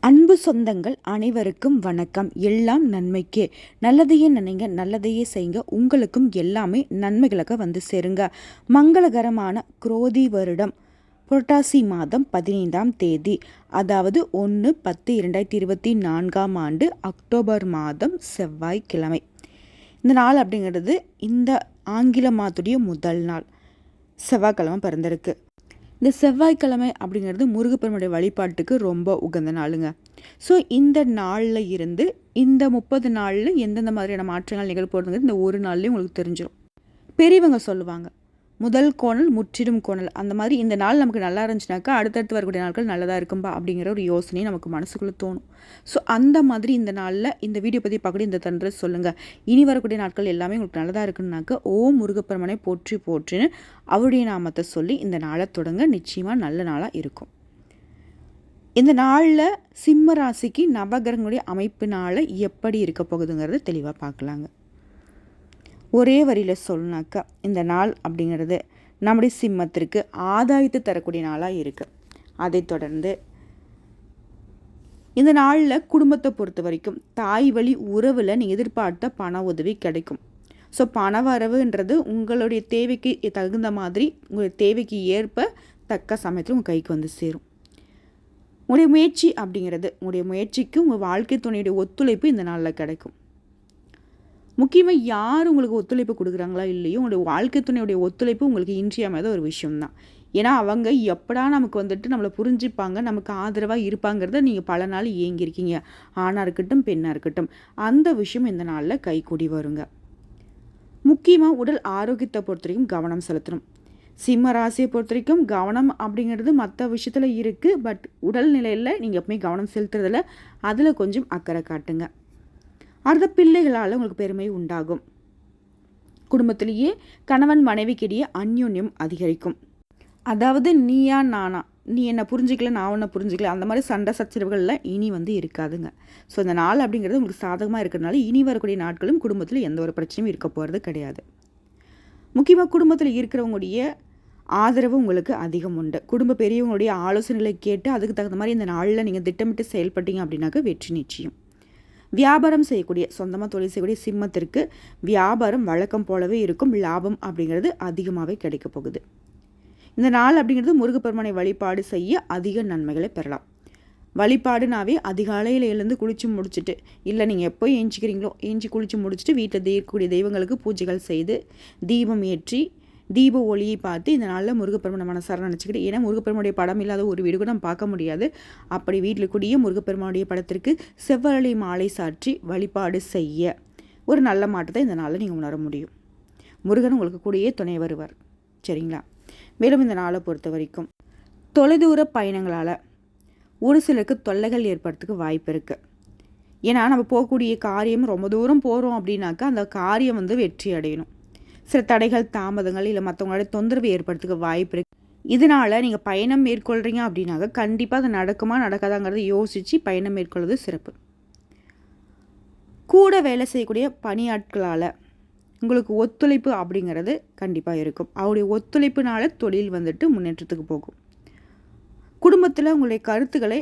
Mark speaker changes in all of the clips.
Speaker 1: அன்பு சொந்தங்கள் அனைவருக்கும் வணக்கம். எல்லாம் நன்மைக்கே. நல்லதையே நினைங்க நல்லதையே செய்யுங்க. உங்களுக்கும் எல்லாமே நன்மைகளாக வந்து சேருங்க. மங்களகரமான குரோதி வருடம். புரட்டாசி மாதம் பதினைந்தாம் தேதி அதாவது ஒன்று பத்து இரண்டாயிரத்தி இருபத்தி நான்காம் ஆண்டு அக்டோபர் மாதம் செவ்வாய்க்கிழமை. இந்த நாள் அப்படிங்கிறது இந்த ஆங்கில மாதத்துடைய முதல் நாள். செவ்வாய்க்கிழமை பிறந்திருக்கு. இந்த செவ்வாய்க்கிழமை அப்படிங்கிறது முருகப்பெருமனுடைய வழிபாட்டுக்கு ரொம்ப உகந்த நாளுங்க. ஸோ இந்த நாளில் இருந்து இந்த முப்பது நாளில் எந்தெந்த மாதிரியான மாற்றங்கள் நிகழ்ப்போகிறதுங்கிறது இந்த ஒரு நாள்லேயும் உங்களுக்கு தெரிஞ்சிடும் பெரியவங்க சொல்லுவாங்க முதல் கோணல் முற்றிடும் கோணல். அந்த மாதிரி இந்த நாள் நமக்கு நல்லா இருந்துச்சுனாக்கா அடுத்தடுத்து வரக்கூடிய நாட்கள் நல்லதாக இருக்கும்பா அப்படிங்கிற ஒரு யோசனை நமக்கு மனசுக்குள்ளே தோணும். ஸோ அந்த மாதிரி இந்த நாளில் இந்த வீடியோ பற்றி பார்க்கக்கூடிய இந்த தன்றை சொல்லுங்கள் இனி வரக்கூடிய நாட்கள் எல்லாமே உங்களுக்கு நல்லதாக இருக்குன்னாக்கா ஓம் முருகப்பெருமனை போற்றி போற்றுன்னு அவருடைய நாமத்தை சொல்லி இந்த நாளை தொடங்க நிச்சயமாக நல்ல நாளாக இருக்கும். இந்த நாளில் சிம்ம ராசிக்கு நவகிரகங்களுடைய அமைப்பினால் எப்படி இருக்க போகுதுங்கிறத தெளிவாக பார்க்கலாங்க. ஒரே வரியில் சொன்னாக்கா இந்த நாள் அப்படிங்கிறது நம்முடைய சிம்மத்திற்கு ஆதாயத்தை தரக்கூடிய நாளாக இருக்குது அதை தொடர்ந்து இந்த நாளில் குடும்பத்தை பொறுத்த வரைக்கும் தாய் வழி உறவில் நீங்கள் எதிர்பார்த்த பண உதவி கிடைக்கும். ஸோ பண வரவுன்றது உங்களுடைய தேவைக்கு தகுந்த மாதிரி உங்களுடைய தேவைக்கு ஏற்ப தக்க சமயத்தில் உங்கள் கைக்கு வந்து சேரும். உங்களுடைய முயற்சி அப்படிங்கிறது உங்களுடைய முயற்சிக்கு உங்கள் வாழ்க்கை துணையுடைய ஒத்துழைப்பு இந்த நாளில் கிடைக்கும். முக்கியமாக யார் உங்களுக்கு ஒத்துழைப்பு கொடுக்குறாங்களா இல்லையோ உங்களுடைய வாழ்க்கை துணையுடைய ஒத்துழைப்பு உங்களுக்கு இன்றியமையாத ஒரு விஷயம்தான். ஏன்னா அவங்க எப்படா நமக்கு வந்துட்டு நம்மளை புரிஞ்சுப்பாங்க நமக்கு ஆதரவாக இருப்பாங்கிறத நீங்கள் பல நாள் ஏங்கியிருக்கீங்க. ஆணாக இருக்கட்டும் பெண்ணாக இருக்கட்டும் அந்த விஷயம் இந்த நாளில் கைக்கூடி வருங்க. முக்கியமாக உடல் ஆரோக்கியத்தை பொறுத்த வரைக்கும் கவனம் செலுத்தணும். சிம்ம ராசியை பொறுத்த வரைக்கும் கவனம் அப்படிங்கிறது மற்ற விஷயத்தில் இருக்குது பட் உடல் நிலையில் நீங்கள் எப்பவுமே கவனம் செலுத்துறதில் அதில் கொஞ்சம் அக்கறை காட்டுங்க. அடுத்த பிள்ளைகளால் உங்களுக்கு பெருமை உண்டாகும். குடும்பத்திலேயே கணவன் மனைவிக்கிடையே அந்யோன்யம் அதிகரிக்கும். அதாவது நீயா நானா? நீ என்னை புரிஞ்சிக்கல நான் உன்னை புரிஞ்சிக்கல அந்த மாதிரி சண்டை சச்சரவுகள்லாம் இனி வந்து இருக்காதுங்க. ஸோ இந்த நாள் அப்படிங்கிறது உங்களுக்கு சாதகமாக இருக்கிறதுனால இனி வரக்கூடிய நாட்களும் குடும்பத்தில் எந்த ஒரு பிரச்சனையும் இருக்க போகிறது கிடையாது. முக்கியமாக குடும்பத்தில் இருக்கிறவங்களுடைய ஆதரவு உங்களுக்கு அதிகம் உண்டு. குடும்ப பெரியவங்களுடைய ஆலோசனைகளை கேட்டு அதுக்கு தகுந்த மாதிரி இந்த நாளில் நீங்கள் திட்டமிட்டு செயல்பட்டீங்க அப்படின்னாக்க வெற்றி நிச்சயம். வியாபாரம் செய்யக்கூடிய சொந்தமாக தொழில் செய்யக்கூடிய சிம்மத்திற்கு வியாபாரம் வழக்கம் போலவே இருக்கும். லாபம் அப்படிங்கிறது அதிகமாகவே கிடைக்க போகுது. இந்த நாள் அப்படிங்கிறது முருகப்பெருமனை வழிபாடு செய்ய அதிக நன்மைகளை பெறலாம். வழிபாடுனாவே அதிகாலையில் எழுந்து குளிச்சு முடிச்சுட்டு இல்லை நீங்கள் எப்போ ஏஞ்சிக்கிறீங்களோ ஏஞ்சி குளிச்சு முடிச்சுட்டு வீட்டில் தெய்யக்கூடிய தெய்வங்களுக்கு பூஜைகள் செய்து தீபம் ஏற்றி தீப ஒளியை பார்த்து இந்த நாளில் முருகப்பெருமான மனசார நினச்சிக்கிட்டு ஏன்னா முருகப்பெருமனுடைய படம் இல்லாத ஒரு வீடு கூட நம்ம பார்க்க முடியாது. அப்படி வீட்டில் கூடிய முருகப்பெருமானுடைய படத்திற்கு செவ்வரளி மாலை சாற்றி வழிபாடு செய்ய. ஒரு நல்ல மாற்றத்தை இந்த நாளில் நீங்கள் உணர முடியும். முருகன் உங்களுக்கு கூடயே துணை வருவார். சரிங்களா? மேலும் இந்த நாளை பொறுத்த வரைக்கும் தொலைதூர பயணங்களால் ஒரு சிலருக்கு தொல்லைகள் ஏற்படுறதுக்கு வாய்ப்பு இருக்குது ஏன்னா நம்ம போகக்கூடிய காரியம் ரொம்ப தூரம் போகிறோம் அப்படின்னாக்கா அந்த காரியம் வந்து வெற்றி அடையணும். சில தடைகள் தாமதங்கள் இல்லை மற்றவங்களோட தொந்தரவு ஏற்படுத்துக்க வாய்ப்பு இருக்குது இதனால் நீங்கள் பயணம் மேற்கொள்கிறீங்க அப்படின்னாக்க கண்டிப்பாக அது நடக்குமா நடக்காதாங்கிறத யோசித்து பயணம் மேற்கொள்வது சிறப்பு. கூட வேலை செய்யக்கூடிய பணியாட்களால் உங்களுக்கு ஒத்துழைப்பு அப்படிங்கிறது கண்டிப்பாக இருக்கும். அவருடைய ஒத்துழைப்புனால தொழில் வந்துட்டு முன்னேற்றத்துக்கு போகும். குடும்பத்தில் உங்களுடைய கருத்துக்களை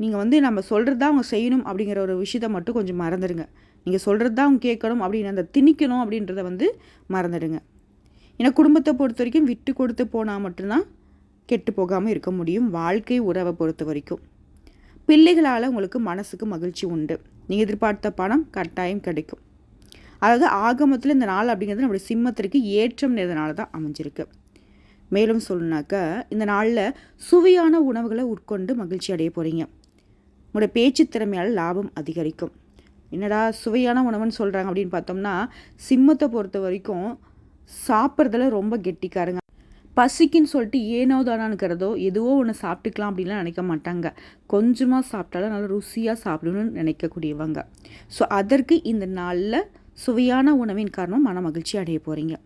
Speaker 1: நீங்கள் வந்து நம்ம சொல்கிறது தான் அவங்க செய்யணும் அப்படிங்கிற ஒரு விஷயத்தை மட்டும் கொஞ்சம் மறந்துடுங்க நீங்கள் சொல்கிறது தான் அவங்க கேட்கணும் அப்படின்னு அந்த திணிக்கணும் அப்படின்றத வந்து மறந்துடுங்க. ஏன்னா குடும்பத்தை பொறுத்த வரைக்கும் விட்டு கொடுத்து போனால் மட்டும்தான் கெட்டு போகாமல் இருக்க முடியும். வாழ்க்கை உறவை பொறுத்த வரைக்கும். பிள்ளைகளால் உங்களுக்கு மனசுக்கு மகிழ்ச்சி உண்டு. நீங்கள் எதிர்பார்த்த பணம் கட்டாயம் கிடைக்கும். அதாவது ஆகமத்தில் இந்த நாள் அப்படிங்கிறது நம்முடைய சிம்மத்திற்கு ஏற்றம் நேர்ந்தனால தான் அமைஞ்சிருக்கு. மேலும் சொல்லணுனாக்கா இந்த நாளில் சுவையான உணவுகளை உட்கொண்டு மகிழ்ச்சி அடைய போகிறீங்க உங்களோட பேச்சு திறமையால் லாபம் அதிகரிக்கும். என்னடா சுவையான உணவுன்னு சொல்கிறாங்க அப்படின்னு பார்த்தோம்னா சிம்மத்தை பொறுத்த வரைக்கும் சாப்பிட்றதுல ரொம்ப கெட்டிக்காருங்க. பசிக்குன்னு சொல்லிட்டு ஏனோ தானானுக்கிறதோ எதுவோ ஒன்று சாப்பிட்டுக்கலாம் அப்படின்லாம் நினைக்க மாட்டாங்க. கொஞ்சமாக சாப்பிட்டாலும் நல்லா ருசியாக சாப்பிடணும்னு நினைக்கக்கூடியவங்க. ஸோ அதற்கு இந்த நாளில் சுவையான உணவின் காரணம் மன மகிழ்ச்சி அடைய போகிறீங்க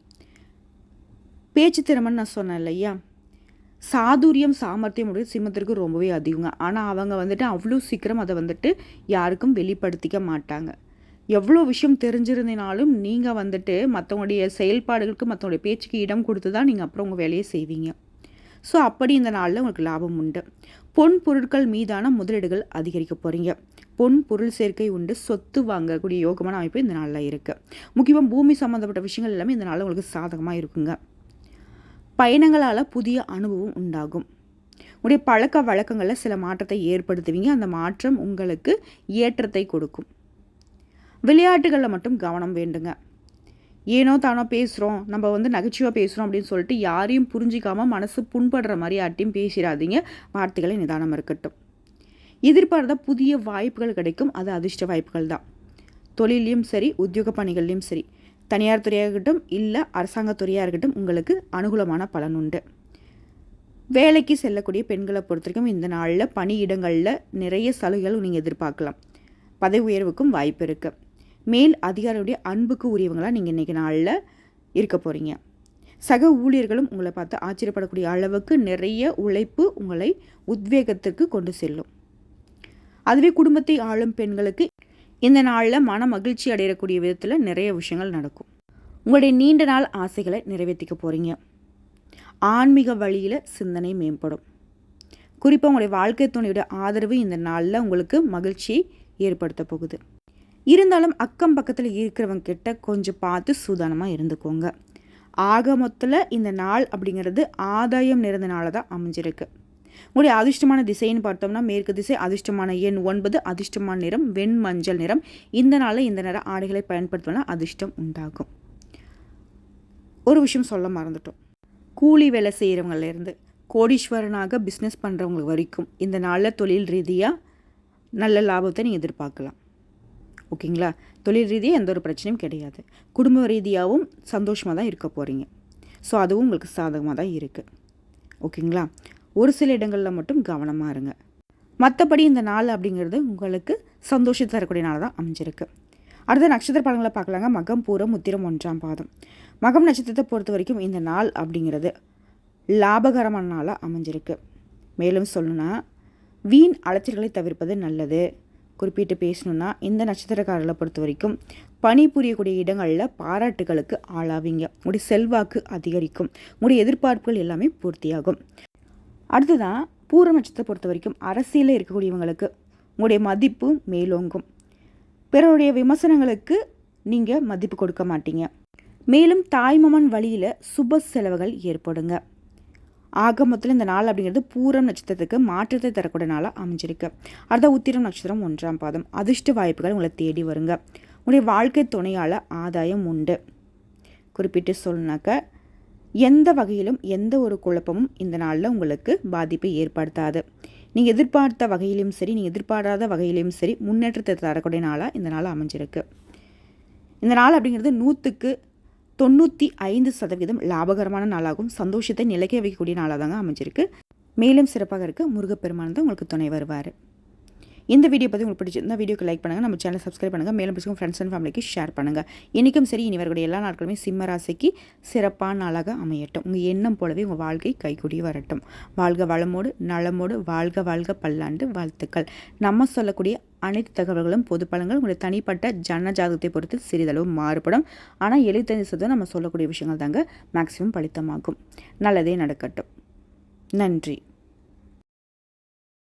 Speaker 1: பேச்சு திறமைன்னு நான் சொன்னேன் இல்லையா? சாதுரியம் சாமர்த்தியம் உடைய சிம்மத்திற்கு ரொம்பவே அதிகங்க. ஆனால் அவங்க வந்துட்டு அவ்வளோ சீக்கிரம் அதை வந்துட்டு யாருக்கும் வெளிப்படுத்திக்க மாட்டாங்க. எவ்வளோ விஷயம் தெரிஞ்சிருந்தினாலும் நீங்கள் வந்துட்டு மற்றவங்களுடைய செயல்பாடுகளுக்கு மற்றவங்களுடைய பேச்சுக்கு இடம் கொடுத்து தான் நீங்கள் அப்புறம் உங்கள் வேலையை செய்வீங்க. ஸோ அப்படி இந்த நாளில் உங்களுக்கு லாபம் உண்டு. பொன் பொருட்கள் மீதான முதலீடுகள் அதிகரிக்க போகிறீங்க பொன் பொருள் சேர்க்கை உண்டு. சொத்து வாங்கக்கூடிய யோகமான அமைப்பு இந்த நாளில் இருக்குது முக்கியமாக பூமி சம்மந்தப்பட்ட விஷயங்கள் எல்லாமே இந்த நாளில் உங்களுக்கு சாதகமாக இருக்குங்க. பயணங்களால் புதிய அனுபவம் உண்டாகும். உடைய பழக்க வழக்கங்களில் சில மாற்றத்தை ஏற்படுத்துவீங்க. அந்த மாற்றம் உங்களுக்கு ஏற்றத்தை கொடுக்கும். விளையாட்டுகளில் மட்டும் கவனம் வேண்டுங்க. ஏனோ தானோ பேசுகிறோம் நம்ம வந்து நகைச்சுவாக பேசுகிறோம் அப்படின்னு சொல்லிட்டு யாரையும் புரிஞ்சிக்காமல் மனசு புண்படுற மாதிரி யார்ட்டையும் பேசிடாதீங்க வார்த்தைகளை நிதானம் இருக்கட்டும். எதிர்பார்த்த புதிய வாய்ப்புகள் கிடைக்கும். அது அதிர்ஷ்ட வாய்ப்புகள் தான். தொழிலையும் சரி உத்தியோக பணிகள்லையும் சரி. தனியார் துறையாக இருக்கட்டும் இல்லை அரசாங்கத்துறையாக இருக்கட்டும் உங்களுக்கு அனுகூலமான பலன் உண்டு. வேலைக்கு செல்லக்கூடிய பெண்களை பொறுத்த வரைக்கும் இந்த நாளில் பணியிடங்களில் நிறைய சலுகைகள் நீங்கள் எதிர்பார்க்கலாம். பதவி உயர்வுக்கும் வாய்ப்பு இருக்குது மேல் அதிகாரியுடைய அன்புக்கு உரியவங்களாக நீங்கள் இன்றைக்கி நாளில் இருக்க போகிறீங்க சக ஊழியர்களும் உங்களை பார்த்து ஆச்சரியப்படக்கூடிய அளவுக்கு நிறைய உழைப்பு உங்களை உத்வேகத்திற்கு கொண்டு செல்லும். அதுவே குடும்பத்தை ஆளும் பெண்களுக்கு இந்த நாளில் மன மகிழ்ச்சி அடையக்கூடிய விதத்தில் நிறைய விஷயங்கள் நடக்கும். உங்களுடைய நீண்ட நாள் ஆசைகளை நிறைவேற்றிக்க போகிறீங்க ஆன்மீக வழியில் சிந்தனை மேம்படும். குறிப்பாக உங்களுடைய வாழ்க்கை துணையோட ஆதரவு இந்த நாளில் உங்களுக்கு மகிழ்ச்சியை ஏற்படுத்த போகுது. இருந்தாலும் அக்கம் பக்கத்தில் இருக்கிறவங்க கிட்ட கொஞ்சம் பார்த்து சூதானமாக இருந்துக்கோங்க. ஆக மொத்தத்தில் இந்த நாள் அப்படிங்கிறது ஆதாயம் நிறைந்த நாளாக தான் அமைஞ்சிருக்கு. உங்களுடைய அதிர்ஷ்டமான திசைன்னு பார்த்தோம்னா மேற்கு திசை அதிர்ஷ்டமான எண் ஒன்பது அதிர்ஷ்டமான நிறம் வெண் மஞ்சள் நிறம். இந்த நாளில் இந்த நிற ஆடைகளை பயன்படுத்தினா அதிர்ஷ்டம் உண்டாகும். ஒரு விஷயம் சொல்ல மறந்துட்டோம். கூலி வேலை செய்கிறவங்கலேருந்து கோடீஸ்வரனாக பிஸ்னஸ் பண்ணுறவங்க வரைக்கும் இந்த நாளில் தொழில் ரீதியாக நல்ல லாபத்தை நீங்கள் எதிர்பார்க்கலாம். ஓகேங்களா? தொழில் ரீதியாக எந்த ஒரு பிரச்சனையும் கிடையாது. குடும்ப ரீதியாகவும் சந்தோஷமாக தான் இருக்க போகிறீங்க ஸோ அதுவும் உங்களுக்கு சாதகமாக தான் இருக்குது ஓகேங்களா? ஒரு சில இடங்களில் மட்டும் கவனமாக இருங்க. மற்றபடி இந்த நாள் அப்படிங்கிறது உங்களுக்கு சந்தோஷத்தை தரக்கூடிய நாள் தான் அமைஞ்சிருக்கு. அடுத்த நட்சத்திர படங்களை பார்க்கலாங்க. மகம் பூரம் முத்திரம் ஒன்றாம் பாதம். மகம் நட்சத்திரத்தை பொறுத்த வரைக்கும் இந்த நாள் அப்படிங்கிறது லாபகரமான நாளாக அமைஞ்சிருக்கு. மேலும் சொல்லணுன்னா வீண் அலைச்சல்களை தவிர்ப்பது நல்லது. குறிப்பிட்டு பேசணுன்னா இந்த நட்சத்திரக்காரர்களை பொறுத்த வரைக்கும் பணிபுரியக்கூடிய இடங்களில் பாராட்டுகளுக்கு ஆளாவீங்க. உங்களுடைய செல்வாக்கு அதிகரிக்கும். உங்களுடைய எதிர்பார்ப்புகள் எல்லாமே பூர்த்தியாகும். அடுத்ததான் பூர நட்சத்திரத்தை பொறுத்த வரைக்கும் அரசியலில் இருக்கக்கூடியவங்களுக்கு உங்களுடைய மதிப்பு மேலோங்கும். பிறருடைய விமர்சனங்களுக்கு நீங்கள் மதிப்பு கொடுக்க மாட்டீங்க. மேலும் தாய்மமன் வழியில் சுப செலவுகள் ஏற்படுங்க. ஆக மொத்தத்தில் இந்த நாள் அப்படிங்கிறது பூரம் நட்சத்திரத்துக்கு மாற்றத்தை தரக்கூடிய நாளாக அமைஞ்சிருக்கு. அடுத்த உத்திரம் நட்சத்திரம் ஒன்றாம் பாதம். அதிர்ஷ்ட வாய்ப்புகள் உங்களை தேடி வருங்க. உங்களுடைய வாழ்க்கை துணையால் ஆதாயம் உண்டு. குறிப்பிட்டு சொல்லினாக்க எந்த வகையிலும் எந்த ஒரு குழப்பமும் இந்த நாளில் உங்களுக்கு பாதிப்பை ஏற்படுத்தாது. நீங்கள் எதிர்பார்த்த வகையிலும் சரி நீங்கள் எதிர்பாராத வகையிலும் சரி முன்னேற்றத்தை தரக்கூடிய நாளாக இந்த நாள் அமைஞ்சிருக்கு. இந்த நாள் அப்படிங்கிறது நூற்றுக்கு தொண்ணூற்றி ஐந்து சதவீதம் லாபகரமான நாளாகவும் சந்தோஷத்தை நிலைக்க வைக்கக்கூடிய நாளாக தாங்க அமைஞ்சிருக்கு. மேலும் சிறப்பாக இருக்க முருகப்பெருமான் தான் உங்களுக்கு துணை வருவார். இந்த வீடியோ பற்றி உங்களுக்கு பிடிச்சிருந்தா வீடியோக்கு லைக் பண்ணுங்கள் நம்ம சேனல் சப்ஸ்கிரைப் பண்ணுங்கள் மேலும் பிடிச்சிங்க ஃப்ரெண்ட்ஸ் அண்ட் ஃபேமிலிக்கு ஷேர் பண்ணுங்கள் இன்றைக்கும் சரி இனி வரக்கூடிய எல்லா நாட்களுமே சிம்ம ராசிக்கு சிறப்பான நாளாக அமையட்டும். உங்கள் எண்ணம் போலவே உங்கள் வாழ்க்கை கைகூடி வரட்டும். வாழ்க வளமோடு நலமோடு வாழ்க வாழ்க பல்லாண்டு வாழ்த்துக்கள். நம்ம சொல்லக்கூடிய அனைத்து தகவல்களும் பொது பலன்கள் உங்களுடைய தனிப்பட்ட ஜன ஜாதகத்தை பொறுத்து சிறிதளவு மாறுபடும். ஆனால் எழுபத்தஞ்சு சதவீதம் நம்ம சொல்லக்கூடிய விஷயங்கள் தாங்க மேக்ஸிமம் பலித்தமாகும். நல்லதே நடக்கட்டும். நன்றி.